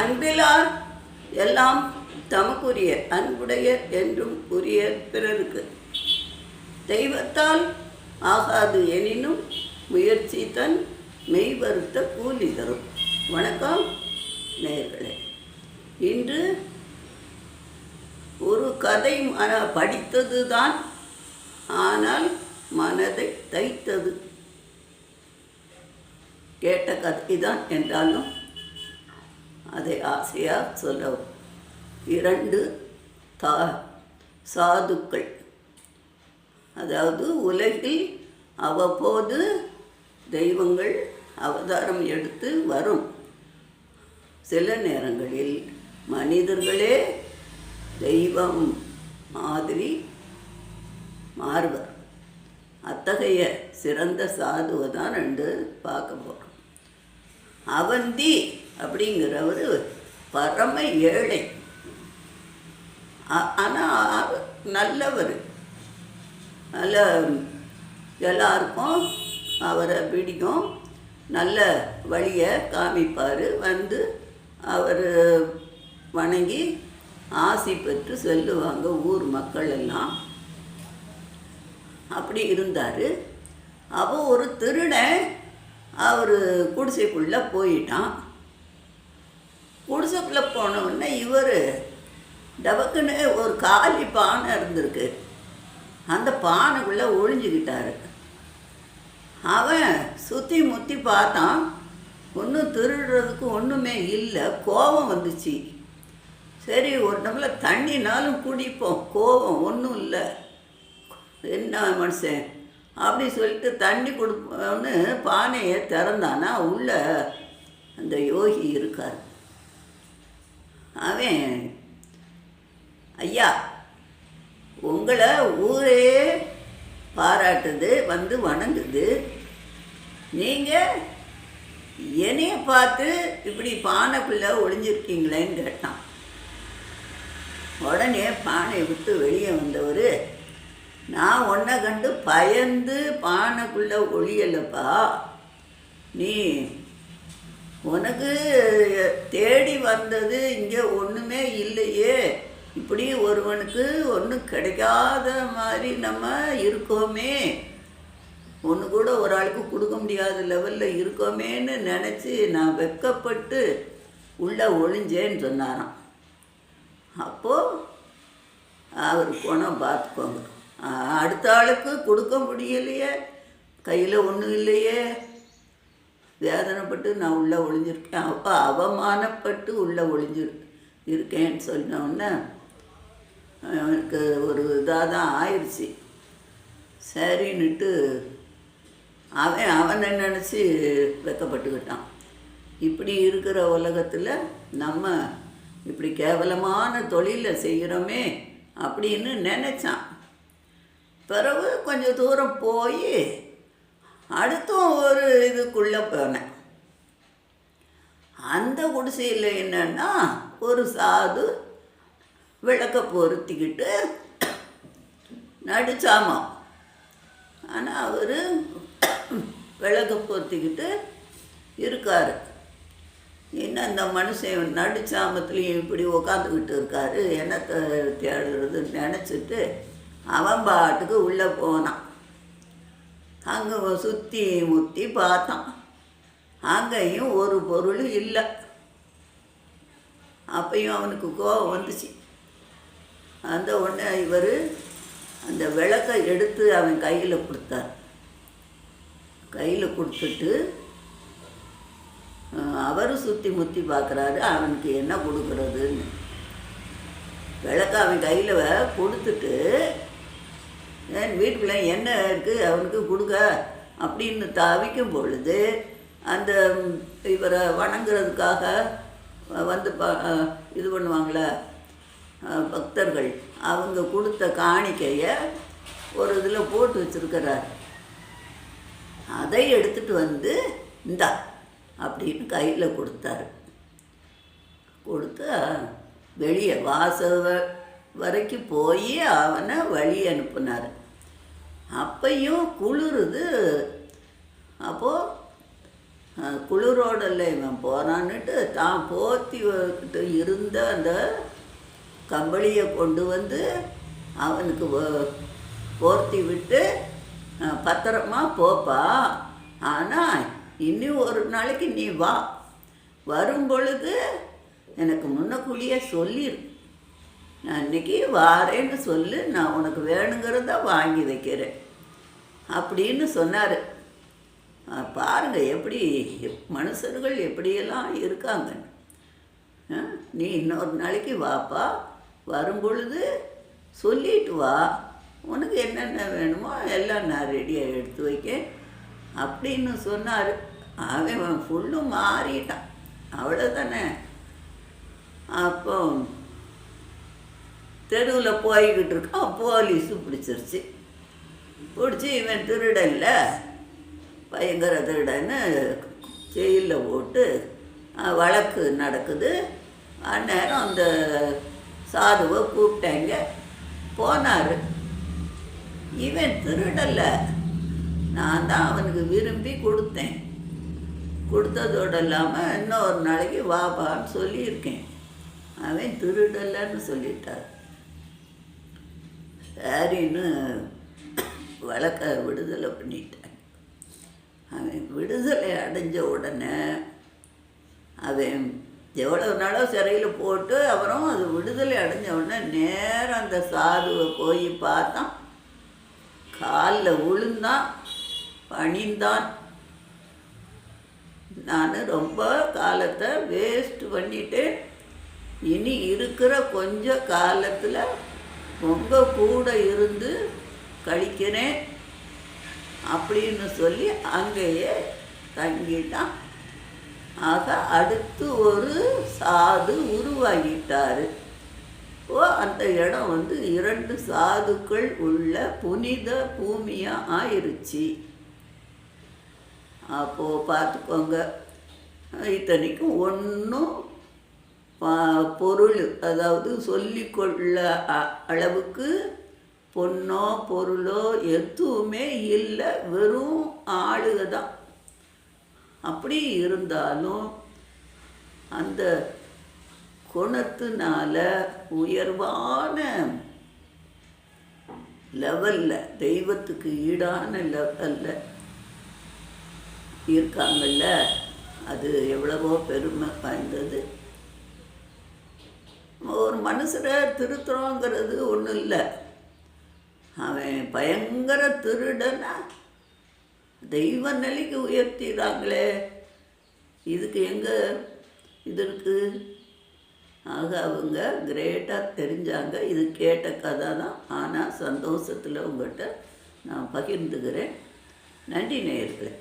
அன்பிலார் எல்லாம் தமக்குரிய அன்புடைய என்றும் உரிய பிறருக்கு. தெய்வத்தால் ஆகாது எனினும் முயற்சி தன் மெய் வருத்த கூலி தரும். வணக்கம் நேர்களே. இன்று ஒரு கதை மன படித்தது தான் ஆனால் மனதை தைத்தது. கேட்ட கதை தான் என்றாலும் அதை ஆசையாக சொல்லவும். இரண்டு தா சாதுக்கள். அதாவது உலகில் அவ்வப்போது தெய்வங்கள் அவதாரம் எடுத்து வரும். சில நேரங்களில் மனிதர்களே தெய்வம் மாதிரி மாறுவர். அத்தகைய சிறந்த சாதுவை தான் ரெண்டு பார்க்க போகிறோம் அவந்தி அப்படிங்கிறவர் பரம ஏழை. ஆனால் நல்லவர். நல்ல எல்லாருக்கும் அவரை பிடிக்கும். நல்ல வழியை காமிப்பார். வந்து அவர் வணங்கி ஆசி பெற்று செல்லுவாங்க ஊர் மக்கள் எல்லாம். அப்படி இருந்தார். அப்போ ஒரு திருடன் அவர் குடிசைக்குள்ளே போயிட்டான். குடிசப்பில் போனவுடனே இவர் டபக்குன்னு ஒரு காலி பானை இருந்திருக்கு. அந்த பானைக்குள்ளே ஒளிஞ்சுக்கிட்டாரு. அவன் சுற்றி முற்றி பார்த்தான். ஒன்றும் திருடுறதுக்கு ஒன்றுமே இல்லை. கோபம் வந்துச்சு. சரி ஒரு டம்ளர் தண்ணினாலும் குடிப்போம். கோபம் ஒன்றும் இல்லை. என்ன மனுஷன்? அப்படி சொல்லிட்டு தண்ணி கொடுப்போன்னு பானையை திறந்தானா உள்ள அந்த யோகி இருக்கார். அவன் ஐயா உங்களை ஊரே பாராட்டுது வந்து வணங்குது. நீங்கள் என்னைய பார்த்து இப்படி பானைக்குள்ளே ஒளிஞ்சிருக்கீங்களேன்னு கேட்டான். உடனே பானையை விட்டு வெளியே வந்தவர் நான் உன்னை கண்டு பயந்து பானைக்குள்ளே ஒளியலப்பா. நீ உனக்கு தேடி வந்தது இங்கே ஒன்றுமே இல்லையே. இப்படி ஒருவனுக்கு ஒன்றும் கிடைக்காத மாதிரி நம்ம இருக்கோமே. ஒன்று கூட ஒரு ஆளுக்கு கொடுக்க முடியாத லெவலில் இருக்கோமேன்னு நினச்சி நான் வெக்கப்பட்டு உள்ளே ஒளிஞ்சேன்னு சொன்னாராம். அப்போது அவர் குணம் பார்த்துக்கோங்க. அடுத்த ஆளுக்கு கொடுக்க முடியலையே. கையில் ஒன்றும் இல்லையே. வேதனைப்பட்டு நான் உள்ளே ஒளிஞ்சிருக்கேன். அப்போ அவமானப்பட்டு உள்ளே ஒளிஞ்சு இருக்கேன்னு சொன்னோடனே எனக்கு ஒரு இதாக தான் ஆயிடுச்சு சரின்னுட்டு அவன் அவனை நினச்சி வெக்கப்பட்டுக்கிட்டான். இப்படி இருக்கிற உலகத்தில் நம்ம இப்படி கேவலமான தொழிலை செய்கிறோமே அப்படின்னு நினச்சான். பிறகு கொஞ்சம் தூரம் போய் அடுத்தும் ஒரு இதுக்குள்ளே போனேன். அந்த குடிசையில் என்னன்னா ஒரு சாது விளக்க பொருத்திக்கிட்டு நடிச்சாமா. ஆனால் அவர் விளக்க பொருத்திக்கிட்டு இருக்கார். என்ன இந்த மனுஷன் நடுச்சாமத்துலேயும் இப்படி உக்காந்துக்கிட்டு இருக்காரு? என்னத்தை தேடுறதுன்னு நினச்சிட்டு அவன் பாட்டுக்கு உள்ளே போனான். அங்கே சுற்றி முற்றி பார்த்தான் அங்கேயும் ஒரு பொருள் இல்லை. அப்பையும் அவனுக்கு கோபம் வந்துச்சு. அந்த உடனே இவர் அந்த விளக்கை எடுத்து அவன் கையில் கொடுத்தார். கையில் கொடுத்துட்டு அவரும் சுற்றி முற்றி பார்க்குறாரு அவனுக்கு என்ன கொடுக்குறதுன்னு. விளக்க அவன் கையில் கொடுத்துட்டு என் வீட்டில் என்ன இருக்குது அவனுக்கு கொடுக்க அப்படின்னு தவிக்கும் பொழுது அந்த இவரை வணங்குறதுக்காக வந்து ப இது பண்ணுவாங்களே பக்தர்கள். அவங்க கொடுத்த காணிக்கையை ஒரு இதில் போட்டு வச்சுருக்கிறார். அதை எடுத்துகிட்டு வந்து இந்தா அப்படின்னு கையில் கொடுத்தாரு. கொடுத்து வெளியே வாசல் வரைக்கும் போய் அவனை வழி அனுப்புனார். அப்பையும் குளிருது. அப்போது குளிரோடல்ல இவன் போகிறான்னுட்டு தான் போத்தி வச்சுட்டு இருந்த அந்த கம்பளியை கொண்டு வந்து அவனுக்கு போர்த்தி விட்டு பத்திரமா போப்பா. ஆனால் இன்னும் ஒரு நாளைக்கு நீ வா. வரும் பொழுது எனக்கு முன்னக்குள்ளேயே சொல்லிடு நான் இன்றைக்கி வாரேன்னு சொல்லு நான் உனக்கு வேணுங்கிறத வாங்கி வைக்கிறேன். அப்படின்னு சொன்னார். பாருங்கள் எப்படி மனுஷர்கள் எப்படியெல்லாம் இருக்காங்க ஆ, நீ இன்னொரு நாளைக்கு வாப்பா வரும் பொழுது சொல்லிட்டு வா. உனக்கு என்னென்ன வேணுமோ எல்லாம் நான் ரெடியாக எடுத்து வைக்கேன் அப்படின்னு சொன்னார். அவன் ஃபுல்லும் மாறிட்டான். அவ்வளோதானே அப்போ தெருவில் போய்கிட்டு இருக்கான் போலீஸு பிடிச்சிருச்சு. பிடிச்சி இவன் திருடல்ல. பயங்கர திருடன்னு ஜெயிலில் போட்டு வழக்கு நடக்குது. அந்நேரம் அந்த சாதுவை கூப்பிட்டாங்க. போனார். இவன் திருடலை நான் தான் அவனுக்கு விரும்பி கொடுத்தேன். கொடுத்ததோடு இல்லாமல் இன்னொரு நாளைக்கு வாபான்னு சொல்லியிருக்கேன். அவன் திருடலைன்னு சொல்லிட்டார். சரின்னு வழக்க விடுதலை பண்ணிட்டாங்க. அவன் விடுதலை அடைஞ்ச உடனே அவன் எவ்வளவு நாளோ சிறையில் போட்டு அப்புறம் அது விடுதலை அடைஞ்ச உடனே நேரம் அந்த சாதுவை போய் பார்த்தான். காலில் விழுந்தான் பணிந்தான். நான் ரொம்ப காலத்தை வேஸ்ட் பண்ணிவிட்டு இனி இருக்கிற கொஞ்ச காலத்தில் உங்கள் கூட இருந்து கழிக்கிறேன் அப்படின்னு சொல்லி அங்கேயே தங்கிட்டான். ஆக அடுத்து ஒரு சாது உருவாகிட்டார். ஓ அந்த இடம் வந்து இரண்டு சாதுக்கள் உள்ள புனித பூமியாக ஆயிருச்சு. அப்போது பார்த்துக்கோங்க இத்தனைக்கும் ஒன்றும் பொருள் அதாவது சொல்லிக்கொள்ள அ- அளவுக்கு பொண்ணோ பொருளோ எதுவுமே இல்லை. வெறும் ஆளுக தான் அப்படி இருந்தாலும் அந்த குணத்தினால உயர்வான லெவலில் தெய்வத்துக்கு ஈடான லெவலில் இருக்காங்கல்ல அது எவ்வளவோ பெருமை வாய்ந்தது. ஒரு மனுஷரை திருத்துறோங்கிறது ஒன்றும் இல்லை. அவன் பயங்கர திருடனா தெய்வ நிலைக்கு உயர்த்திடுறாங்களே. இதுக்கு எங்கே? இது இருக்குது ஆக அவங்க கிரேட்டாக தெரிஞ்சாங்க. இது கேட்ட கதை தான். ஆனால் சந்தோஷத்தில் உங்கள்கிட்ட நான் பகிர்ந்துக்கிறேன். நன்றி நேயர்களே.